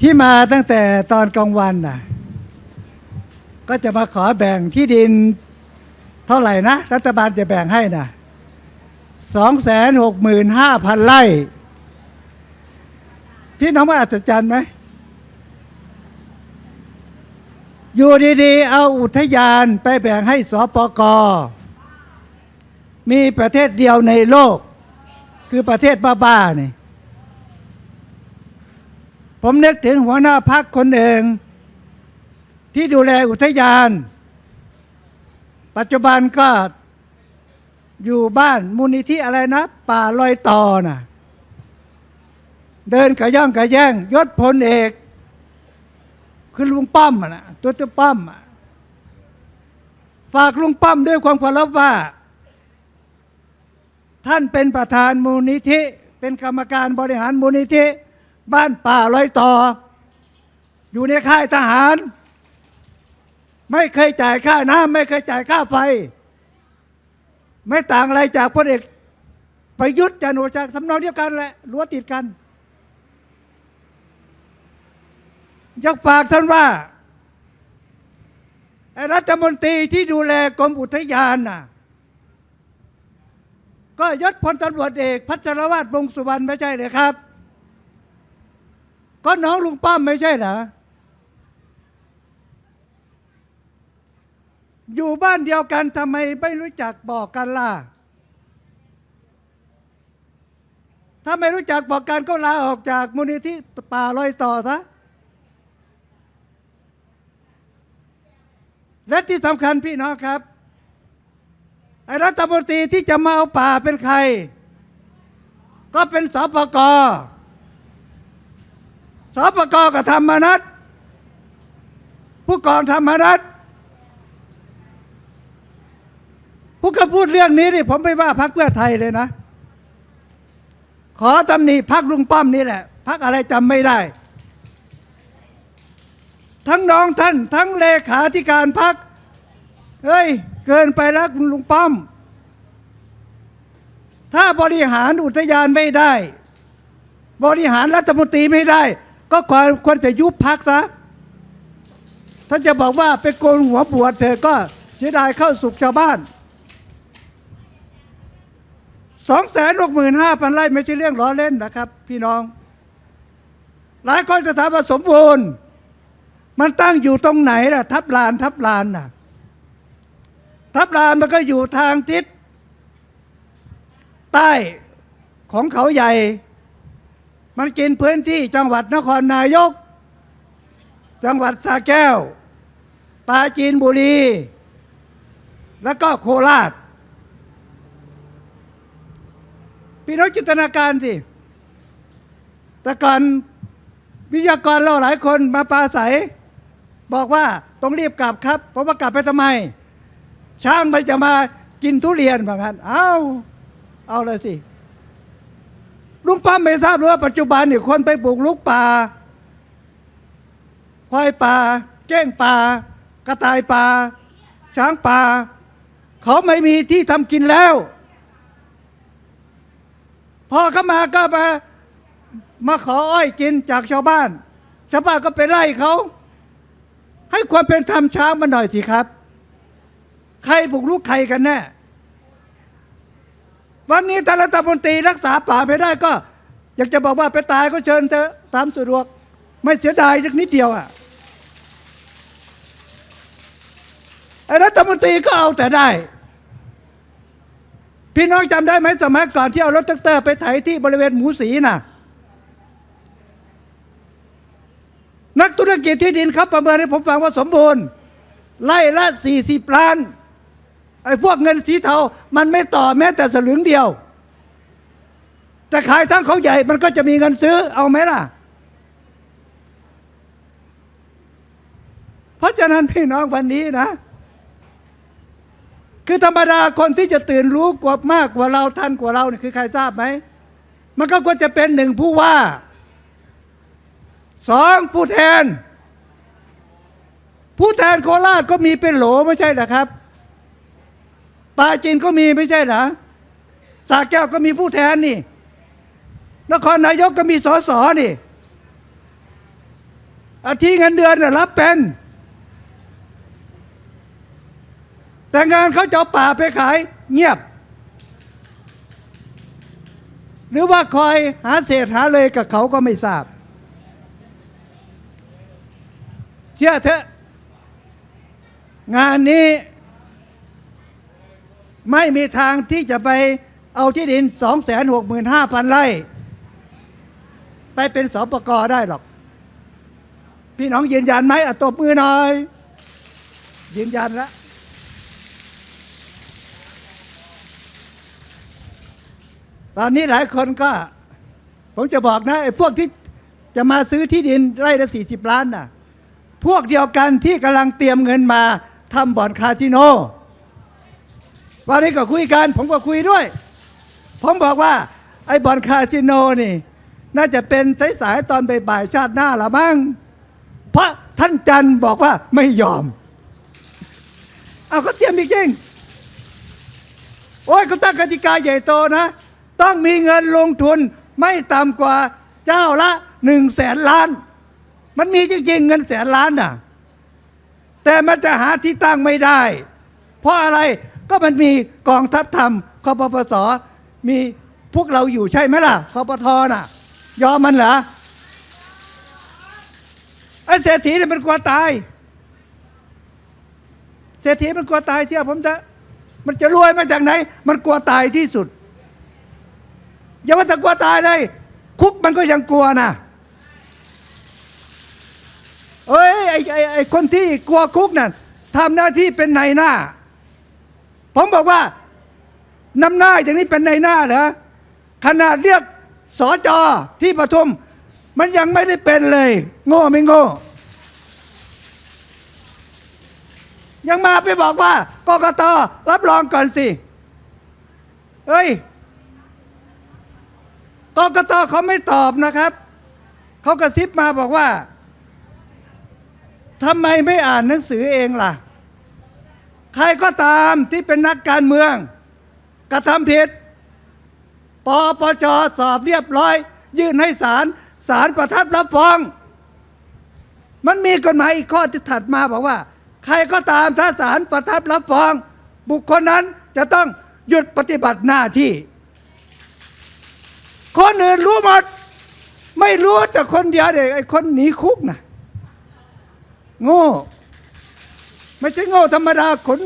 ที่มาตั้งแต่ตอนกลางวันน่ะ ก็จะมาขอแบ่งที่ดินเท่าไหร่นะ รัฐบาลจะแบ่งให้นะสองแสนหกหมื่นห้าพันไร่ พี่น้องว่าอัศจรรย์ไหม อยู่ดีๆ เอาอุทยานไปแบ่งให้สปก มีประเทศเดียวในโลก คือประเทศบ้าๆนี่ ผมนึกถึงหัวหน้าพักคนหนึ่ง ที่ดูแลอุทยาน ปัจจุบันก็อยู่บ้านมูลนิธิอะไรนะ ป่าลอยต่อน่ะ เดินกระย่องกระแย่งยศพลเอก คือลุงป้อมนะตัวตัวป้อมฝากลุงป้อมด้วยความเคารพว่า ท่านเป็นประธานมูลนิธิ เป็นกรรมการบริหารมูลนิธิ บ้านป่าลอยต่อ อยู่ในค่ายทหาร ไม่เคยจ่ายค่าน้ำไม่เคยจ่ายค่าไฟ ไม่ต่างอะไรจากพลเอกประยุทธ์จันโอชาทำนองเดียวกันแหละรั้วติดกันอยากฝากท่านว่ารัฐมนตรีที่ดูแลกรมอุทยานน่ะก็ยศพลตำรวจเอกพัชรวาทวงสุวรรณไม่ใช่เลยครับ ก็น้องลุงป้อมไม่ใช่เหรอ อยู่บ้านเดียวกันทำไมไม่รู้จักบอกกันล่ะ ถ้าไม่รู้จักบอกกันก็ลาออกจากมูลนิธิป่าลอยต่อซะ และที่สำคัญพี่น้องครับไอ้รัฐมนตรีที่จะมาเอาป่าเป็นใคร ก็เป็นสปกร สปกกับธรรมนัตผู้กองธรรมนัตผู้ก็พูดเรื่องนี้นี่ผมไม่ว่าพักเพื่อไทยเลยนะ ขอตำหนิพักลุงป้อมนี่แหละพักอะไรจำไม่ได้ ทั้งน้องท่าน ทั้งเลขาธิการพักเฮ้ย เกินไปแล้วคุณลุงป้อม ถ้าบริหารอุทยานไม่ได้ บริหารรัฐมนตรีไม่ได้ ก็ควรควรจะยุบพักซะถ้านจะบอกว่าไปโกนหัวบวชเธอก็เสียดายเข้าสุขชาวบ้านสองแสนหกหมื่นห้าพันไร่ไม่ใช่เรื่องล้อเล่นนะครับ พี่น้อง หลายคนจะถามว่าสมบูรณ์ มันตั้งอยู่ตรงไหนล่ะ ทับลานทับลานน่ะ ทับลานมันก็อยู่ทางทิศใต้ของเขาใหญ่ มันกินพื้นที่จังหวัดนครนายก จังหวัดสระแก้ว ปราจีนบุรี แล้วก็โคราชพี่น้องจินตนาการสิ แต่ก่อนวิทยากรเราหลายคนมาปราศัย บอกว่าต้องรีบกลับครับ เพราะว่ากลับไปทำไม ช้างมันจะมากินทุเรียนเหมือนกันเอาเอาเลยสิ ลุงป้อมไม่ทราบหรือว่าปัจจุบันนี่คนไปปลูกลุกป่าควายป่าเก้งป่ากระต่ายป่าช้างป่า เขาไม่มีที่ทำกินแล้ว พอเข้ามาก็มามาขออ้อยกินจากชาวบ้าน ชาวบ้านก็ไปไล่เขา ให้ความเป็นธรรมช้างมาหน่อยสิครับ ใครบุกลุกใครกันแน่ วันนี้ท่านรัฐมนตรีรักษาป่าไม่ได้ก็ อยากจะบอกว่าไปตายก็เชิญเถอะตามสะดวก ไม่เสียดายสักนิดเดียวอะไอ้รัฐมนตรีก็เอาแต่ได้ พี่น้องจำได้ไหมสมัยก่อนที่เอารถแท็กเตอร์ไปไถที่บริเวณหมูสีน่ะ นักธุรกิจที่ดินครับประเมินให้ผมฟังว่าสมบูรณ์ไล่ละสี่สิบล้าน ไอ้พวกเงินสีเทา มันไม่ต่อแม้แต่สลึงเดียว แต่ขายทั้งเขาใหญ่มันก็จะมีเงินซื้อเอาไหมล่ะ เพราะฉะนั้นพี่น้องวันนี้นะ คือธรรมดาคนที่จะตื่นรู้กว่ามากกว่าเราทันกว่าเราเนี่ยคือใครทราบไหม มันก็ควรจะเป็นหนึ่งผู้ว่าสองผู้แทน ผู้แทนโคราชก็มีเป็นโหลไม่ใช่เหรอครับ ปราจีนก็มีไม่ใช่เหรอสระแก้วก็มีผู้แทนนี่ นครนายกก็มีสสนี่อาทิเงินเดือนน่ะรับเป็น แต่งานเขาจะเอาป่าไปขายเงียบ หรือว่าคอยหาเศษหาเลยกับเขาก็ไม่ทราบ เชื่อเถอะ งานนี้ ไม่มีทางที่จะไปเอาที่ดิน 265,000ไร่ไปเป็นสปกได้หรอก พี่น้องยืนยันไหมอะตบมือหน่อย ยืนยันแล้วตอนนี้หลายคนก็ ผมจะบอกนะไอ้พวกที่จะมาซื้อที่ดินไร่ละสี่สิบล้านน่ะ พวกเดียวกันที่กำลังเตรียมเงินมาทำบ่อนคาสิโน วันนี้ก็คุยกัน ผมก็คุยด้วย ผมบอกว่า ไอ้บอนคาสิโนนี่ น่าจะเป็นสายตอนบ่ายๆชาติหน้าละมั้งเพราะท่านจันบอกว่าไม่ยอม เอาก็เตรียมอีกจริงโอ้ยเขาตั้งกติกาใหญ่โตนะ ต้องมีเงินลงทุนไม่ต่ำกว่าเจ้าละหนึ่งแสนล้าน มันมีจริงๆเงินแสนล้านน่ะ แต่มันจะหาที่ตั้งไม่ได้ เพราะอะไร ก็มันมีกองทัพธรรมคอปปสมีพวกเราอยู่ใช่ไหมล่ะคอปทน่ะ ยอมมันเหรอไอ้เศรษฐีเนี่ยมันกลัวตาย เศรษฐีมันกลัวตายเชื่อผมเถอะมันจะรวยมาจากไหน มันกลัวตายที่สุด อย่าว่าแต่กลัวตายเลย คุกมันก็ยังกลัวนะเอ้ยไอ้ไอ้ไอ้คนที่กลัวคุกนั่นทำหน้าที่เป็นนายหน้า ผมบอกว่านำหน้าอย่างนี้เป็นในหน้าเหรอขนาดเรียกสอจอที่ปทุม มันยังไม่ได้เป็นเลย โง่ไม่โง่ ยังมาไปบอกว่ากกตรับรองก่อนสิเฮ้ยกกตเขาไม่ตอบนะครับเขากระซิบมาบอกว่าทำไมไม่อ่านหนังสือเองล่ะ ใครก็ตามที่เป็นนักการเมือง กระทำผิดปปชสอบเรียบร้อย ยื่นให้ศาลศาลประทับรับฟ้อง มันมีกฎหมายอีกข้อที่ถัดมาบอกว่า ใครก็ตามถ้าศาลประทับรับฟ้อง บุคคลนั้นจะต้องหยุดปฏิบัติหน้าที่ คนอื่นรู้หมด ไม่รู้แต่คนเดียวเด็กไอ้คนหนีคุกนะโง่ ไม่ใช่โง่ธรรมดาขน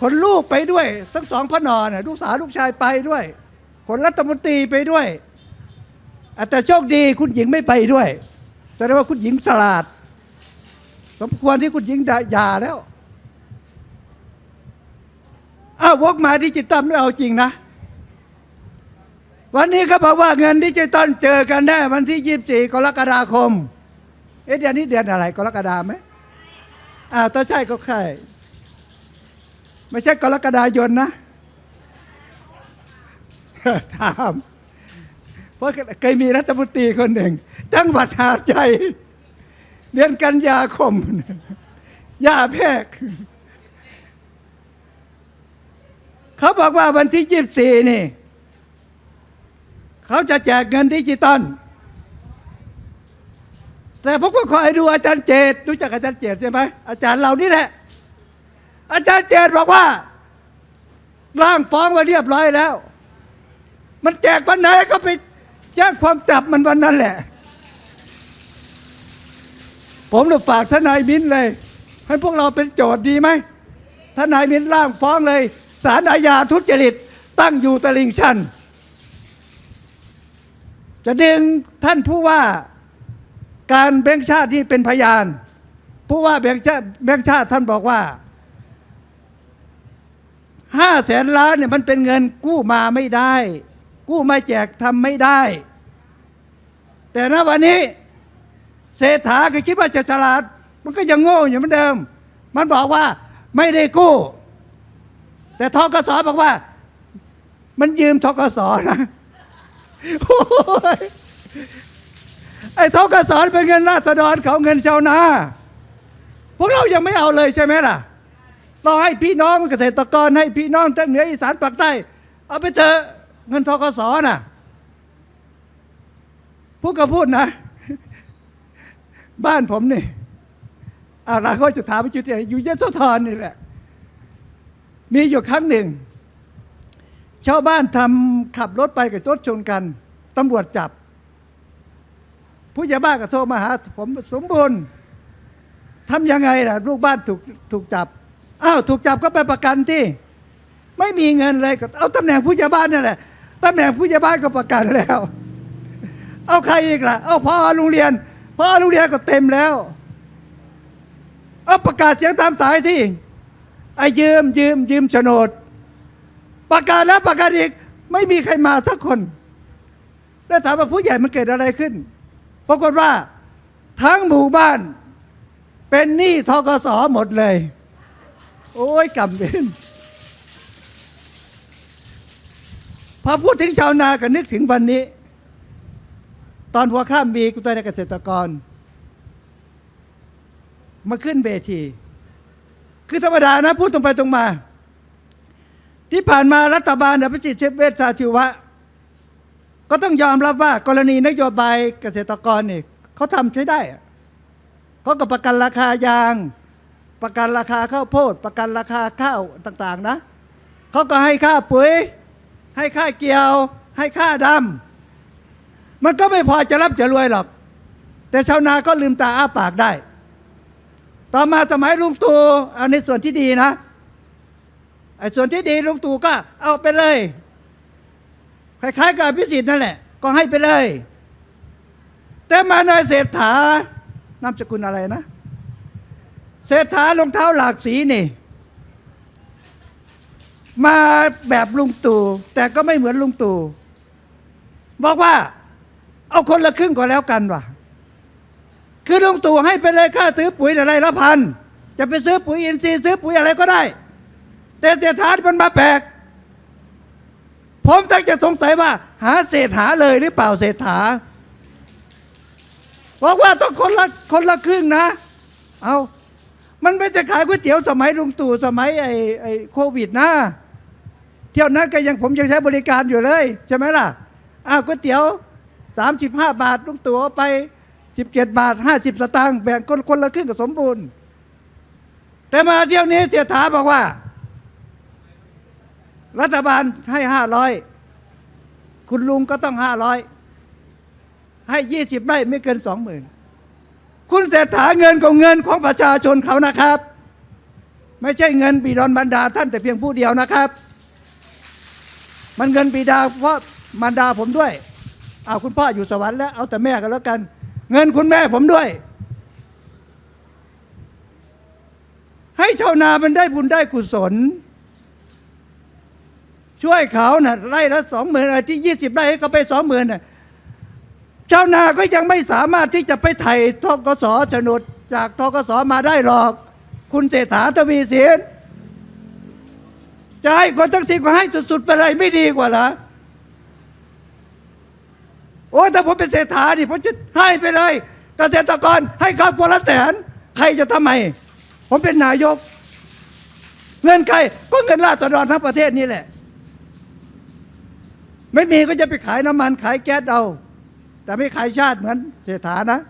ขนลูกไปด้วย ทั้งสองพระนอน่ะลูกสาวลูกชายไปด้วย ขนรัฐมนตรีไปด้วย แต่โชคดีคุณหญิงไม่ไปด้วยแสดงว่าคุณหญิงฉลาด สมควรที่คุณหญิงด่าหย่าแล้วอ้าววกมาดิจิตอลไม่เอาจริงนะ วันนี้เขาบอกว่าเงินดิจิตอลเจอกันแน่วันที่24กรกฎาคม เอ๊ะเดือนนี้เดือนอะไรกรกฎาไหม อ้าวถ้าใช่ก็ใช่ไม่ใช่กรกฎายนนะถามเพราะเคยมีรัฐมนตรีคนหนึ่ง จังหวัดหาดใหญ่เดือนกันยาคมยาแพรกเขาบอกว่าวันที่ยี่สี่นี่ เขาจะแจกเงินดิจิตอล แต่ผมก็คอยดูอาจารย์เจตรู้จักอาจารย์เจตใช่ไหมอาจารย์เรานี่แหละ อาจารย์เจตบอกว่าร่างฟ้องมาเรียบร้อยแล้ว มันแจกวันไหนก็ไปแจ้งความจับมันวันนั้นแหละ ผมจะฝากทนายมิ้นเลย ให้พวกเราเป็นโจทย์ดีไหมทนายมิ้นร่างฟ้องเลยสารอาญาทุจริตตั้งอยู่ตลิ่งชันจะดึงท่านผู้ว่า การแบงค์ชาติที่เป็นพยานผู้ว่าแบงค์ชาติแบงค์ชาติท่านบอกว่าห้าแสนล้านเนี่ยมันเป็นเงินกู้มาไม่ได้ กู้มาแจกทำไม่ได้ แต่ณวันนี้เศรษฐาก็คิดว่าจะฉลาด มันก็ยังโง่อยู่เหมือนเดิม มันบอกว่าไม่ได้กู้ แต่ทกสบอกว่า มันยืมทกสนะ ไอ้ทกสเป็นเงินราษฎรเขาเงินชาวนา พวกเรายังไม่เอาเลยใช่ไหมล่ะ เราให้พี่น้องเกษตรกรให้พี่น้องทั้งเหนืออีสานปากใต้ เอาไปเถอะเงินทกสน่ะพูดก็พูดนะ บ้านผมนี่อาราก็จะถามไปจุดไหนอยู่ยโสธรนี่แหละ มีอยู่ครั้งหนึ่งชาวบ้านทำขับรถไปกับรถชนกันตำรวจจับ ผู้ใหญ่บ้านก็โทรมาหาผมสมบูรณ์ทำยังไงล่ะ ลูกบ้านถูกถูกจับอ้าวถูกจับก็ไปประกันที่ ไม่มีเงินเลยก็เอาตำแหน่งผู้ใหญ่บ้านนั่นแหละตำแหน่งผู้ใหญ่บ้านก็ประกันแล้ว เอาใครอีกล่ะ เอาพอโรงเรียนพอโรงเรียนก็เต็มแล้ว เอาประกาศเสียงตามสายที่ไอ้ยืมยืมยืมโฉนด ประกาศแล้วประกาศอีก ไม่มีใครมาสักคน แล้วถามว่าผู้ใหญ่มันเกิดอะไรขึ้น ปรากฏว่า ทั้งหมู่บ้าน เป็นหนี้ทกสหมดเลย โอ้ยกำเบนพอพูดถึงชาวนาก็นึกถึงวันนี้ ตอนหัวข้ามมีกุตัวในเกษตรกร มาขึ้นเวที คือธรรมดานะ พูดตรงไปตรงมา ที่ผ่านมารัฐบาลอภิสิทธิ์เชฟเวชชาชีวะ ก็ต้องยอมรับว่ากรณีนโยบายเกษตรกรนี่เขาทำใช้ได้เขาก็ประกันราคายาง ประกันราคาข้าวโพด ประกันราคาข้าวต่างๆนะเขาก็ให้ค่าปุ๋ย ให้ค่าเกี่ยว ให้ค่าดำมันก็ไม่พอจะรับจะรวยหรอก แต่ชาวนาก็ลืมตาอ้าปากได้ ต่อมาสมัยลุงตู่เอาในส่วนที่ดีนะไอ้ส่วนที่ดีลุงตู่ก็เอาไปเลย คล้ายๆกับอภิสิทธิ์นั่นแหละ ก็ให้ไปเลย แต่มานายเศรษฐานามสกุลอะไรนะ เศรษฐารองเท้าหลากสีนี่ มาแบบลุงตู่แต่ก็ไม่เหมือนลุงตู่บอกว่า เอาคนละครึ่งก็แล้วกันว่ะ คือลุงตู่ให้ไปเลยค่าซื้อปุ๋ยอะไรละพันจะไปซื้อปุ๋ยอินทรีย์ซื้อปุ๋ยอะไรก็ได้ แต่เศรษฐามันมาแปลก ผมตั้งจะสงสัยว่า หาเศษฐาเลยหรือเปล่าเศรษฐาบอกว่าต้องคนละคนละครึ่งนะ เอามันไม่จะขายก๋วยเตี๋ยวสมัยลุงตู่สมัยไอ้ไอ้โควิดนะเที่ยวนั้นก็ยังผมยังใช้บริการอยู่เลยใช่ไหมล่ะอ้าวก๋วยเตี๋ยว 35 บาทลุงตู่เอาไป 17 บาท 50 สตางค์แบ่งคนคนละครึ่งกับสมบูรณ์ แต่มาเที่ยวนี้เสียถาบอกว่า รัฐบาลให้ห้าร้อยคุณลุงก็ต้องห้าร้อยให้ยี่สิบไร่ไม่เกินสองหมื่นคุณเศรษฐาเงินของเงินของประชาชนเขานะครับ ไม่ใช่เงินบิดอนบรรดาท่านแต่เพียงผู้เดียวนะครับ มันเงินบิดาเพราะมารดาผมด้วย เอาคุณพ่ออยู่สวรรค์แล้วเอาแต่แม่กันแล้วกัน เงินคุณแม่ผมด้วย ให้ชาวนามันได้บุญได้กุศล ช่วยเขานะ่ะไร่ละสองหมื่นที่ยี่สิบไร่ให้เขาไปสองหมื่นน่ะชาวนาก็ยังไม่สามารถที่จะไปไถ่ทกสโฉนดจากทกสมาได้หรอก คุณเศรษฐาทวีสินจะให้คนทั้งทีก็ให้สุดๆไปเลยไม่ดีกว่าเหรอโอ้ถ้าผมเป็นเศรษฐานี่ผมจะให้ไปเลย เกษตรกรให้ครอบครัวละแสน ใครจะทำไม ผมเป็นนายก เงินใครก็เงินราษฎรทั้งประเทศนี่แหละ ไม่มีก็จะไปขายน้ำมันขายแก๊สเอา แต่ไม่ขายชาติเหมือนเศรษฐานะ